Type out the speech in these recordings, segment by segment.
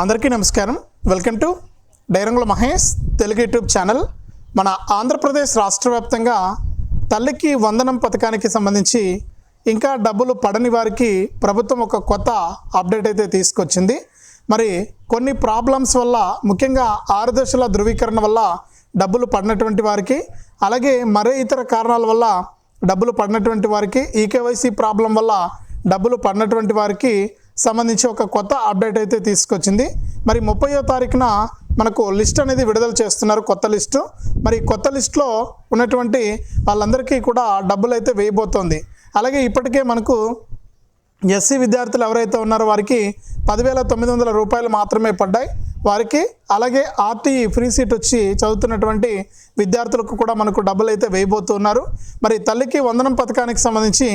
అందరికీ నమస్కారం. Welcome to డైరంగుల మహేష్ తెలుగు యూట్యూబ్ ఛానల్. మన ఆంధ్రప్రదేశ్ రాష్ట్ర వ్యాప్తంగా తల్లికి వందనం పథకానికి సంబంధించి ఇంకా డబ్బులు పడని వారికి ప్రభుత్వం ఒక కొత్త అప్డేట్ అయితే తీసుకొచ్చింది. మరి కొన్ని ప్రాబ్లమ్స్ వల్ల ముఖ్యంగా ఆరు దశల ధృవీకరణ వల్ల డబ్బులు పడినటువంటి వారికి అలాగే మరే ఇతర కారణాల వల్ల డబ్బులు పడినటువంటి వారికి ఈకేవైసీ ప్రాబ్లం వల్ల డబ్బులు పడినటువంటి వారికి సంబంధించి ఒక కొత్త అప్డేట్ అయితే తీసుకొచ్చింది. మరి ముప్పయో తారీఖున మనకు లిస్ట్ అనేది విడుదల చేస్తున్నారు కొత్త లిస్టు. మరి కొత్త లిస్ట్లో ఉన్నటువంటి వాళ్ళందరికీ కూడా డబ్బులు అయితే వేయబోతోంది. అలాగే ఇప్పటికే మనకు ఎస్సీ విద్యార్థులు ఎవరైతే ఉన్నారో వారికి పదివేల తొమ్మిది వందల రూపాయలు మాత్రమే పడ్డాయి. వారికి అలాగే ఆర్టీఈ ఫ్రీ సీట్ వచ్చి చదువుతున్నటువంటి విద్యార్థులకు కూడా మనకు డబ్బులు అయితే వేయబోతున్నారు. మరి తల్లికి వందనం పథకానికి సంబంధించి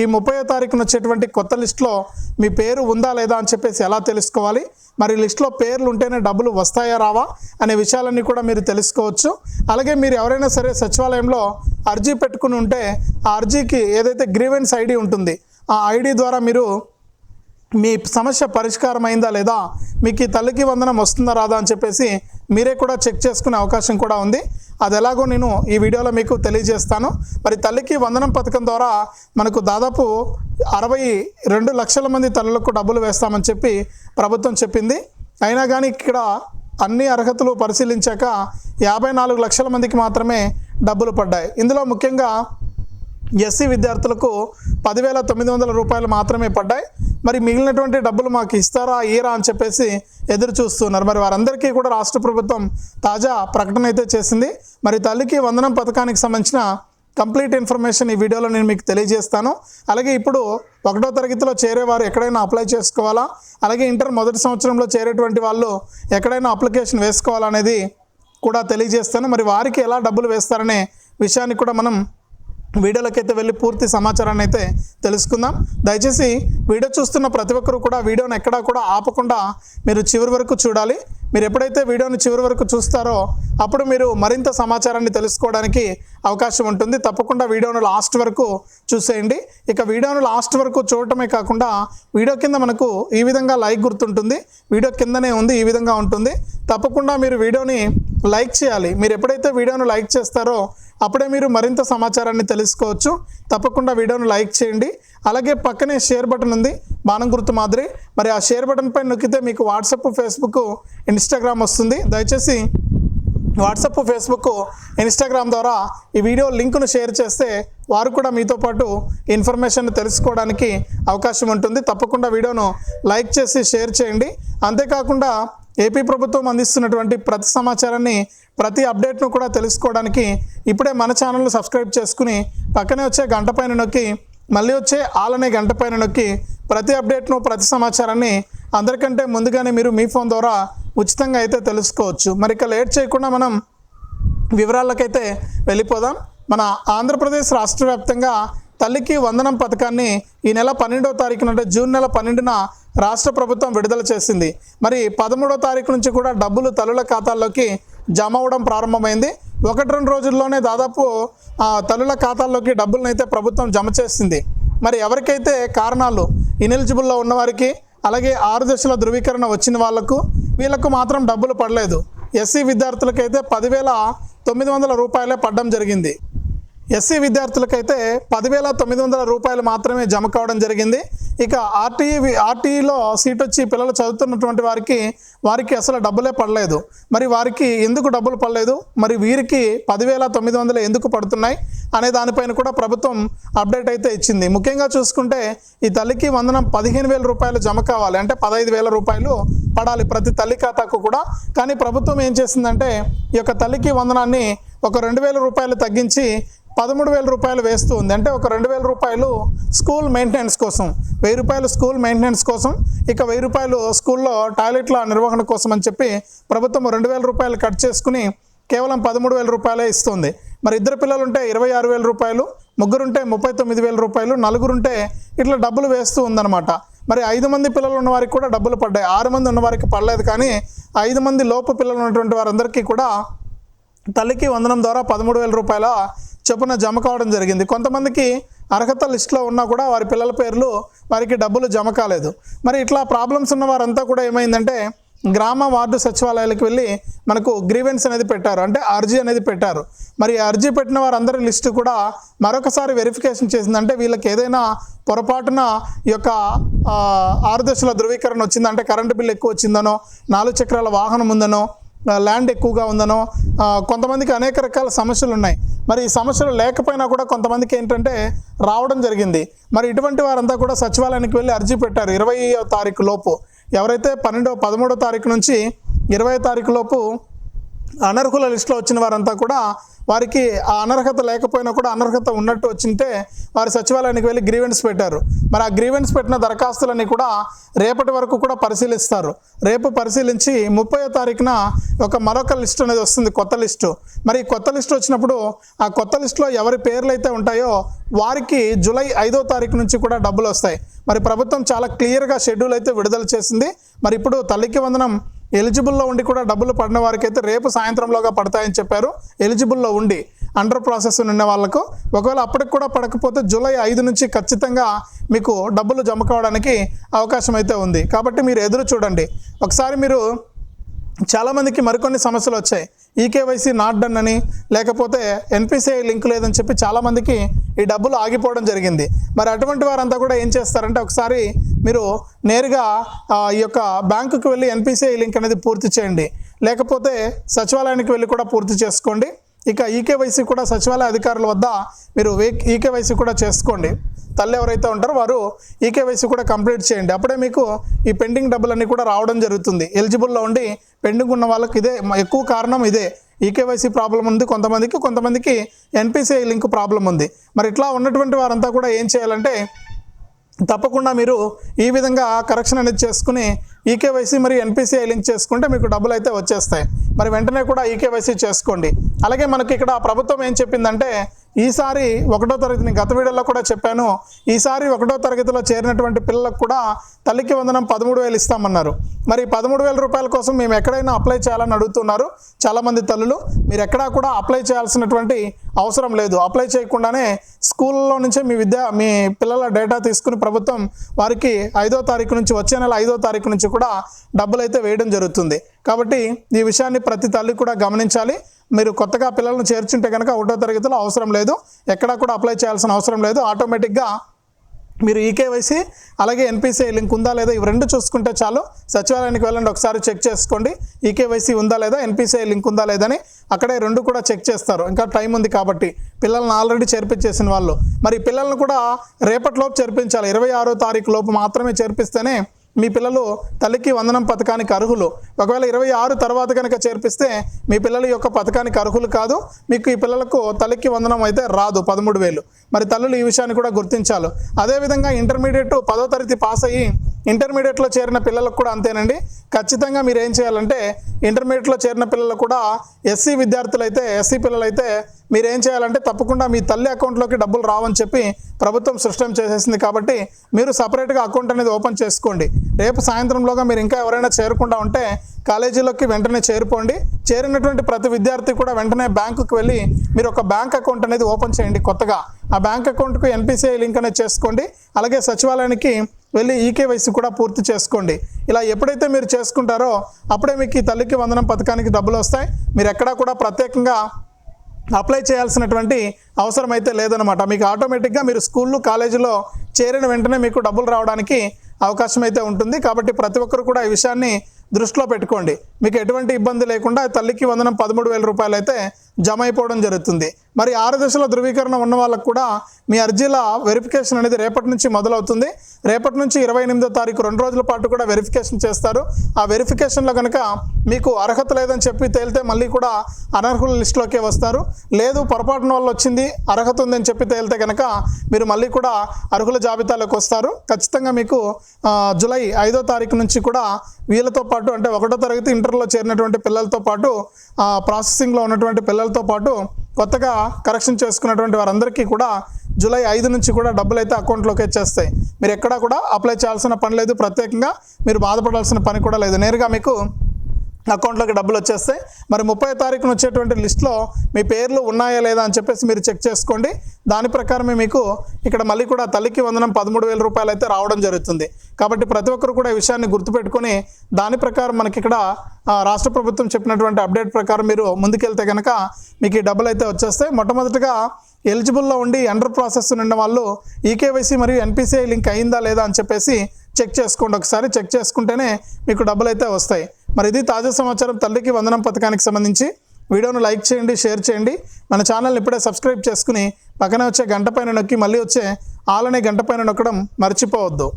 ఈ ముప్పై తారీఖున వచ్చేటువంటి కొత్త లిస్ట్లో మీ పేరు ఉందా లేదా అని చెప్పేసి ఎలా తెలుసుకోవాలి? మరి లిస్ట్లో పేర్లు ఉంటేనే డబ్బులు వస్తాయా రావా అనే విషయాలన్నీ కూడా మీరు తెలుసుకోవచ్చు. అలాగే మీరు ఎవరైనా సరే సచివాలయంలో అర్జీ పెట్టుకుని ఉంటే ఆ అర్జీకి ఏదైతే గ్రీవెన్స్ ఐడి ఉంటుంది ఆ ఐడి ద్వారా మీరు మీ సమస్య పరిష్కారం అయిందా లేదా మీకు ఈ తల్లికి వందనం వస్తుందా రాదా అని చెప్పేసి మీరే కూడా చెక్ చేసుకునే అవకాశం కూడా ఉంది. అది ఎలాగో నేను ఈ వీడియోలో మీకు తెలియజేస్తాను. మరి తల్లికి వందనం పథకం ద్వారా మనకు దాదాపు అరవై రెండు లక్షల మంది తల్లులకు డబ్బులు వేస్తామని చెప్పి ప్రభుత్వం చెప్పింది. అయినా కానీ ఇక్కడ అన్ని అర్హతలు పరిశీలించాక యాభై నాలుగు లక్షల మందికి మాత్రమే డబ్బులు పడ్డాయి. ఇందులో ముఖ్యంగా ఎస్సీ విద్యార్థులకు పదివేల తొమ్మిది వందల రూపాయలు మాత్రమే పడ్డాయి. మరి మిగిలినటువంటి డబ్బులు మాకు ఇస్తారా ఇయరా అని చెప్పేసి ఎదురు చూస్తున్నారు. మరి వారందరికీ కూడా రాష్ట్ర ప్రభుత్వం తాజా ప్రకటన అయితే చేసింది. మరి తల్లికి వందనం పథకానికి సంబంధించిన కంప్లీట్ ఇన్ఫర్మేషన్ ఈ వీడియోలో నేను మీకు తెలియజేస్తాను. అలాగే ఇప్పుడు ఒకటో తరగతిలో చేరేవారు ఎక్కడైనా అప్లై చేసుకోవాలా? అలాగే ఇంటర్ మొదటి సంవత్సరంలో చేరేటువంటి వాళ్ళు ఎక్కడైనా అప్లికేషన్ వేసుకోవాలనేది కూడా తెలియజేస్తాను. మరి వారికి ఎలా డబ్బులు వేస్తారనే విషయాన్ని కూడా మనం వీడియోలోకి వెళ్ళి పూర్తి సమాచారాన్ని అయితే తెలుసుకుందాం. దయచేసి వీడియో చూస్తున్న ప్రతి ఒక్కరు కూడా వీడియోని ఎక్కడా కూడా ఆపకుండా మీరు చివరి వరకు చూడాలి. మీరు ఎప్పుడైతే వీడియోని చివరి వరకు చూస్తారో అప్పుడు మీరు మరింత సమాచారాన్ని తెలుసుకోవడానికి అవకాశం ఉంటుంది. తప్పకుండా వీడియోను లాస్ట్ వరకు చూసేయండి. ఇక వీడియోను లాస్ట్ వరకు చూడటమే కాకుండా వీడియో కింద మనకు ఈ విధంగా లైక్ గుర్తుంటుంది. వీడియో కిందనే ఉంది ఈ విధంగా ఉంటుంది. తప్పకుండా మీరు వీడియోని లైక్ చేయాలి. మీరు ఎప్పుడైతే వీడియోను లైక్ చేస్తారో అప్పుడే మీరు మరింత సమాచారాన్ని తెలుసుకోవచ్చు. తప్పకుండా వీడియోను లైక్ చేయండి. అలాగే పక్కనే షేర్ బటన్ ఉంది. బాణం గుర్తు మాదిరి. మరి ఆ షేర్ బటన్ పై నొక్కితే మీకు వాట్సాప్ ఫేస్బుక్ ఇన్స్టాగ్రామ్ వస్తుంది. దయచేసి వాట్సాప్ ఫేస్బుక్ ఇన్స్టాగ్రామ్ ద్వారా ఈ వీడియో లింకును షేర్ చేస్తే వారు కూడా మీతో పాటు ఇన్ఫర్మేషన్ తెలుసుకోవడానికి అవకాశం ఉంటుంది. తప్పకుండా వీడియోను లైక్ చేసి షేర్ చేయండి. అంతేకాకుండా ఏపీ ప్రభుత్వం అందిస్తున్నటువంటి ప్రతి సమాచారాన్ని ప్రతి అప్డేట్ను కూడా తెలుసుకోవడానికి ఇప్పుడే మన ఛానల్ను సబ్స్క్రైబ్ చేసుకుని పక్కనే వచ్చే గంట పైన నొక్కి మళ్ళీ వచ్చే ఆలనే గంట పైన నొక్కి ప్రతి అప్డేట్ను ప్రతి సమాచారాన్ని అందరికంటే ముందుగానే మీరు మీ ఫోన్ ద్వారా ఉచితంగా అయితే తెలుసుకోవచ్చు. మరి ఇక లేట్ చేయకుండా మనం వివరాలకైతే వెళ్ళిపోదాం. మన ఆంధ్రప్రదేశ్ రాష్ట్ర వ్యాప్తంగా తల్లికి వందనం పథకాన్ని ఈ నెల పన్నెండవ తారీఖున అంటే జూన్ నెల పన్నెండున రాష్ట్ర ప్రభుత్వం విడుదల చేసింది. మరి పదమూడో తారీఖు నుంచి కూడా డబ్బులు తల్లుల ఖాతాల్లోకి జమ అవ్వడం ప్రారంభమైంది. ఒకటి రెండు రోజుల్లోనే దాదాపు ఆ, తల్లుల ఖాతాల్లోకి డబ్బులను అయితే ప్రభుత్వం జమ చేసింది. మరి ఎవరికైతే కారణాలు ఇనెలిజిబుల్లో ఉన్నవారికి అలాగే ఆరు దశల ధృవీకరణ వచ్చిన వాళ్ళకు వీళ్ళకు మాత్రం డబ్బులు పడలేదు. ఎస్సీ విద్యార్థులకైతే పదివేల తొమ్మిది వందల రూపాయలే పడడం జరిగింది. ఎస్సీ విద్యార్థులకైతే పదివేల తొమ్మిది వందల రూపాయలు మాత్రమే జమ కావడం జరిగింది. ఇక ఆర్టీఈ ఆర్టీఈలో సీట్ వచ్చి పిల్లలు చదువుతున్నటువంటి వారికి వారికి అసలు డబ్బులే పడలేదు. మరి వారికి ఎందుకు డబ్బులు పడలేదు? మరి వీరికి పదివేల తొమ్మిది వందలు ఎందుకు పడుతున్నాయి? అనే దానిపైన కూడా ప్రభుత్వం అప్డేట్ అయితే ఇచ్చింది. ముఖ్యంగా చూసుకుంటే ఈ తల్లికి వందనం పదిహేను వేల రూపాయలు జమ కావాలి. అంటే పదహైదు వేల రూపాయలు పడాలి ప్రతి తల్లి ఖాతాకు కూడా. కానీ ప్రభుత్వం ఏం చేసిందంటే ఈ యొక్క తల్లికి వందనాన్ని ఒక రెండు వేల రూపాయలు తగ్గించి పదమూడు వేల రూపాయలు వేస్తూ ఉంది. అంటే ఒక రెండు వేల రూపాయలు స్కూల్ మెయింటెనెన్స్ కోసం వెయ్యి రూపాయలు స్కూల్ మెయింటెనెన్స్ కోసం ఇక వెయ్యి రూపాయలు స్కూల్లో టాయిలెట్ల నిర్వహణ కోసం అని చెప్పి ప్రభుత్వం రెండు వేల రూపాయలు కట్ చేసుకుని కేవలం పదమూడు వేల రూపాయలే ఇస్తుంది. మరి ఇద్దరు పిల్లలు ఉంటే ఇరవై ఆరు వేల రూపాయలు ముగ్గురుంటే ముప్పై తొమ్మిది వేల రూపాయలు నలుగురుంటే ఇట్లా డబ్బులు వేస్తూ ఉందన్నమాట. మరి ఐదు మంది పిల్లలు ఉన్న వారికి కూడా డబ్బులు పడ్డాయి. ఆరు మంది ఉన్న వారికి పడలేదు కానీ ఐదు మంది లోపు పిల్లలు ఉన్నటువంటి వారందరికీ కూడా తల్లికి వందనం ద్వారా పదమూడు వేల రూపాయల చొప్పున జమ కావడం జరిగింది. కొంతమందికి అర్హత లిస్టులో ఉన్నా కూడా వారి పిల్లల పేర్లు వారికి డబ్బులు జమ కాలేదు. మరి ఇట్లా ప్రాబ్లమ్స్ ఉన్న వారంతా కూడా ఏమైందంటే గ్రామ వార్డు సచివాలయాలకు వెళ్ళి మనకు గ్రీవెన్స్ అనేది పెట్టారు. అంటే అర్జీ అనేది పెట్టారు. మరి అర్జీ పెట్టిన వారందరి లిస్టు కూడా మరొకసారి వెరిఫికేషన్ చేసిందంటే వీళ్ళకి ఏదైనా పొరపాటున ఈ యొక్క ఆరు దశల ధృవీకరణ వచ్చిందంటే కరెంటు బిల్ ఎక్కువ వచ్చిందనో నాలుగు చక్రాల వాహనం ఉందనో ల్యాండ్ ఎక్కువగా ఉందనో కొంతమందికి అనేక రకాల సమస్యలు ఉన్నాయి. మరి ఈ సమస్యలు లేకపోయినా కూడా కొంతమందికి ఏంటంటే రావడం జరిగింది. మరి ఇటువంటి వారంతా కూడా సచివాలయానికి వెళ్ళి అర్జీ పెట్టారు. ఇరవై తారీఖు లోపు. ఎవరైతే పన్నెండో పదమూడో తారీఖు నుంచి ఇరవై తారీఖు లోపు అనర్హుల లిస్టులో వచ్చిన వారంతా కూడా వారికి ఆ అనర్హత లేకపోయినా కూడా అనర్హత ఉన్నట్టు వచ్చింటే వారి సచివాలయానికి వెళ్ళి గ్రీవెన్స్ పెట్టారు. మరి ఆ గ్రీవెన్స్ పెట్టిన దరఖాస్తులన్నీ కూడా రేపటి వరకు కూడా పరిశీలిస్తారు. రేపు పరిశీలించి ముప్పయో తారీఖున ఒక మరొక లిస్ట్ అనేది వస్తుంది కొత్త లిస్టు. మరి ఈ కొత్త లిస్ట్ వచ్చినప్పుడు ఆ కొత్త లిస్టులో ఎవరి పేర్లు అయితే ఉంటాయో వారికి జూలై ఐదో తారీఖు నుంచి కూడా డబ్బులు వస్తాయి. మరి ప్రభుత్వం చాలా క్లియర్గా షెడ్యూల్ అయితే విడుదల చేసింది. మరి ఇప్పుడు తల్లికి వందనం ఎలిజిబుల్లో ఉండి కూడా డబ్బులు పడిన వారికైతే రేపు సాయంత్రంలోగా పడతాయని చెప్పారు. ఎలిజిబుల్లో ఉండి అండర్ ప్రాసెస్ ఉన్న వాళ్ళకు ఒకవేళ అప్పటికి కూడా పడకపోతే జూలై ఐదు నుంచి ఖచ్చితంగా మీకు డబ్బులు జమ కావడానికి అవకాశం అయితే ఉంది. కాబట్టి మీరు ఎదురు చూడండి. ఒకసారి మీరు చాలామందికి మరికొన్ని సమస్యలు వచ్చాయి. ఈకేవైసీ నాట్ డన్ అని లేకపోతే ఎన్పిసిఐ లింక్ లేదని చెప్పి చాలామందికి ఈ డబ్బులు ఆగిపోవడం జరిగింది. మరి అటువంటి వారంతా కూడా ఏం చేస్తారంటే ఒకసారి మీరు నేరుగా ఈ యొక్క బ్యాంకుకి వెళ్ళి ఎన్పిసిఐ లింక్ అనేది పూర్తి చేయండి. లేకపోతే సచివాలయానికి వెళ్ళి కూడా పూర్తి చేసుకోండి. ఇక ఈకేవైసీ కూడా సచివాలయ అధికారుల వద్ద మీరు ఈకేవైసీ కూడా చేసుకోండి. తల్లి ఎవరైతే ఉంటారో వారు ఈకేవైసీ కూడా కంప్లీట్ చేయండి. అప్పుడే మీకు ఈ పెండింగ్ డబ్బులన్నీ కూడా రావడం జరుగుతుంది. ఎలిజిబుల్లో ఉండి పెండింగ్ ఉన్న వాళ్ళకి ఇదే ఎక్కువ కారణం ఇదే. ఈకేవైసీ ప్రాబ్లం ఉంది కొంతమందికి కొంతమందికి ఎన్పిసిఐ లింక్ ప్రాబ్లం ఉంది. మరి ఇట్లా ఉన్నటువంటి వారంతా కూడా ఏం చేయాలంటే తప్పకుండా మీరు ఈ విధంగా కరెక్షన్ అనేది చేసుకుని ఈకేవైసీ మరియు ఎన్పిసిఐ లింక్ చేసుకుంటే మీకు డబ్బులు అయితే వచ్చేస్తాయి. మరి వెంటనే కూడా ఈకేవైసీ చేసుకోండి. అలాగే మనకి ఇక్కడ ప్రభుత్వం ఏం చెప్పిందంటే ఈసారి ఒకటో తరగతిని గత వీడియోలో కూడా చెప్పాను. ఈసారి ఒకటో తరగతిలో చేరినటువంటి పిల్లలకు కూడా తల్లికి వందనం పదమూడు వేలు ఇస్తామన్నారు. మరి పదమూడు వేల రూపాయల కోసం మేము ఎక్కడైనా అప్లై చేయాలని అడుగుతున్నారు చాలామంది తల్లులు. మీరు ఎక్కడా కూడా అప్లై చేయాల్సినటువంటి అవసరం లేదు. అప్లై చేయకుండానే స్కూల్లో నుంచే మీ విద్య మీ పిల్లల డేటా తీసుకుని ప్రభుత్వం వారికి ఐదో తారీఖు నుంచి వచ్చే నెల ఐదో తారీఖు నుంచి కూడా డబ్బులు అయితే వేయడం జరుగుతుంది. కాబట్టి ఈ విషయాన్ని ప్రతి తల్లి కూడా గమనించాలి. మీరు కొత్తగా పిల్లలను చేర్చుంటే కనుక ఒకటో తరగతిలో అవసరం లేదు. ఎక్కడా కూడా అప్లై చేయాల్సిన అవసరం లేదు. ఆటోమేటిక్గా మీరు ఈకేవైసీ అలాగే ఎన్పిసిఐ లింక్ ఉందా లేదా ఇవి రెండు చూసుకుంటే చాలు. సచివాలయానికి వెళ్ళండి ఒకసారి చెక్ చేసుకోండి. ఈకేవైసీ ఉందా లేదా ఎన్పిసిఐ లింక్ ఉందా లేదని అక్కడే రెండు కూడా చెక్ చేస్తారు. ఇంకా టైం ఉంది కాబట్టి పిల్లల్ని ఆల్రెడీ చేర్పించేసిన వాళ్ళు. మరి పిల్లల్ని కూడా రేపటిలోపు చేర్పించాలి. ఇరవై ఆరో తారీఖు లోపు మాత్రమే చేర్పిస్తేనే మీ పిల్లలు తల్లికి వందనం పథకానికి అర్హులు. ఒకవేళ ఇరవై ఆరు తర్వాత కనుక చేర్పిస్తే మీ పిల్లల యొక్క పథకానికి అర్హులు కాదు. మీకు ఈ పిల్లలకు తల్లికి వందనం అయితే రాదు పదమూడు వేలు. మరి తల్లులు ఈ విషయాన్ని కూడా గుర్తించాలి. అదేవిధంగా ఇంటర్మీడియట్ పదో తరగతి పాస్ అయ్యి ఇంటర్మీడియట్లో చేరిన పిల్లలకు కూడా అంతేనండి. ఖచ్చితంగా మీరు ఏం చేయాలంటే ఇంటర్మీడియట్లో చేరిన పిల్లలు కూడా ఎస్సీ విద్యార్థులైతే ఎస్సీ పిల్లలైతే మీరు ఏం చేయాలంటే తప్పకుండా మీ తల్లి అకౌంట్లోకి డబ్బులు రావని చెప్పి ప్రభుత్వం సిస్టమ్ చేసేసింది కాబట్టి మీరు సపరేట్గా అకౌంట్ అనేది ఓపెన్ చేసుకోండి. రేపు సాయంత్రంలోగా మీరు ఇంకా ఎవరైనా చేరకుండా ఉంటే కాలేజీలోకి వెంటనే చేరుకోండి చేరినటువంటి ప్రతి విద్యార్థి కూడా వెంటనే బ్యాంకుకి వెళ్ళి మీరు ఒక బ్యాంక్ అకౌంట్ అనేది ఓపెన్ చేయండి కొత్తగా. ఆ బ్యాంక్ అకౌంట్కు ఎన్పిసిఐ లింక్ అనేది చేసుకోండి. అలాగే సచివాలయానికి వెళ్ళి ఈకేవైసీ కూడా పూర్తి చేసుకోండి. ఇలా ఎప్పుడైతే మీరు చేసుకుంటారో అప్పుడే మీకు ఈ తల్లికి వందనం పథకానికి డబ్బులు వస్తాయి. మీరు ఎక్కడా కూడా ప్రత్యేకంగా అప్లై చేయాల్సినటువంటి అవసరం అయితే లేదనమాట మీకు ఆటోమేటిక్గా మీరు స్కూళ్ళు కాలేజీలో చేరిన వెంటనే మీకు డబ్బులు రావడానికి అవకాశం అయితే ఉంటుంది. కాబట్టి ప్రతి ఒక్కరు కూడా ఈ విషయాన్ని దృష్టిలో పెట్టుకోండి. మీకు ఎటువంటి ఇబ్బంది లేకుండా తల్లికి వందనం పదమూడు వేల రూపాయలు అయితే జమ అయిపోవడం జరుగుతుంది. మరి ఆరు దశల ధృవీకరణ ఉన్న వాళ్ళకు కూడా మీ అర్జీల వెరిఫికేషన్ అనేది రేపటి నుంచి మొదలవుతుంది. రేపటి నుంచి ఇరవై ఎనిమిదో తారీఖు రెండు రోజుల పాటు కూడా వెరిఫికేషన్ చేస్తారు. ఆ వెరిఫికేషన్లో కనుక మీకు అర్హత లేదని చెప్పి తేలితే మళ్ళీ కూడా అనర్హుల లిస్టులోకే వస్తారు. లేదు పొరపాటున వల్ల వచ్చింది అర్హత ఉందని చెప్పి తేలితే కనుక మీరు మళ్ళీ కూడా అర్హుల జాబితాలోకి వస్తారు. ఖచ్చితంగా మీకు జులై జూలై ఐదో తారీఖు నుంచి కూడా వీళ్ళతో పాటు అంటే ఒకటో తరగతి సెంటర్లో చేరినటువంటి పిల్లలతో పాటు ఆ, ప్రాసెసింగ్లో ఉన్నటువంటి పిల్లలతో పాటు కొత్తగా కరెక్షన్ చేసుకున్నటువంటి వారందరికీ కూడా జూలై ఐదు నుంచి కూడా డబ్బులు అయితే అకౌంట్లోకి వచ్చేస్తాయి. మీరు ఎక్కడా కూడా అప్లై చేయాల్సిన పని లేదు. ప్రత్యేకంగా మీరు బాధపడాల్సిన పని కూడా లేదు. నేరుగా మీకు అకౌంట్లోకి డబ్బులు వచ్చేస్తాయి మరి ముప్పై తారీఖున వచ్చేటువంటి లిస్ట్లో మీ పేర్లు ఉన్నాయా లేదా అని చెప్పేసి మీరు చెక్ చేసుకోండి. దాని ప్రకారమే మీకు ఇక్కడ మళ్ళీ కూడా తల్లికి వందనం పదమూడు వేల రూపాయలు అయితే రావడం జరుగుతుంది. కాబట్టి ప్రతి ఒక్కరు కూడా ఈ విషయాన్ని గుర్తుపెట్టుకొని దాని ప్రకారం మనకి ఇక్కడ రాష్ట్ర ప్రభుత్వం చెప్పినటువంటి అప్డేట్ ప్రకారం మీరు ముందుకెళ్తే కనుక మీకు ఈ డబ్బులు అయితే వచ్చేస్తాయి. మొట్టమొదటిగా ఎలిజిబుల్లో ఉండి అండర్ ప్రాసెస్ ఉన్న వాళ్ళు ఈకేవైసీ మరియు ఎన్పిసిఐ లింక్ అయిందా లేదా అని చెప్పేసి చెక్ చేసుకోండి. ఒకసారి చెక్ చేసుకుంటేనే మీకు డబ్బులు అయితే వస్తాయి. మరి ఇది తాజా సమాచారం. తల్లికి వందనం పథకానికి సంబంధించి వీడియోను లైక్ చేయండి షేర్ చేయండి. మన ఛానల్ని ఇప్పుడే సబ్స్క్రైబ్ చేసుకుని పక్కనే వచ్చే గంట పైన నొక్కి మళ్ళీ వచ్చే ఆలనే గంట పైన నొక్కడం మర్చిపోవద్దు.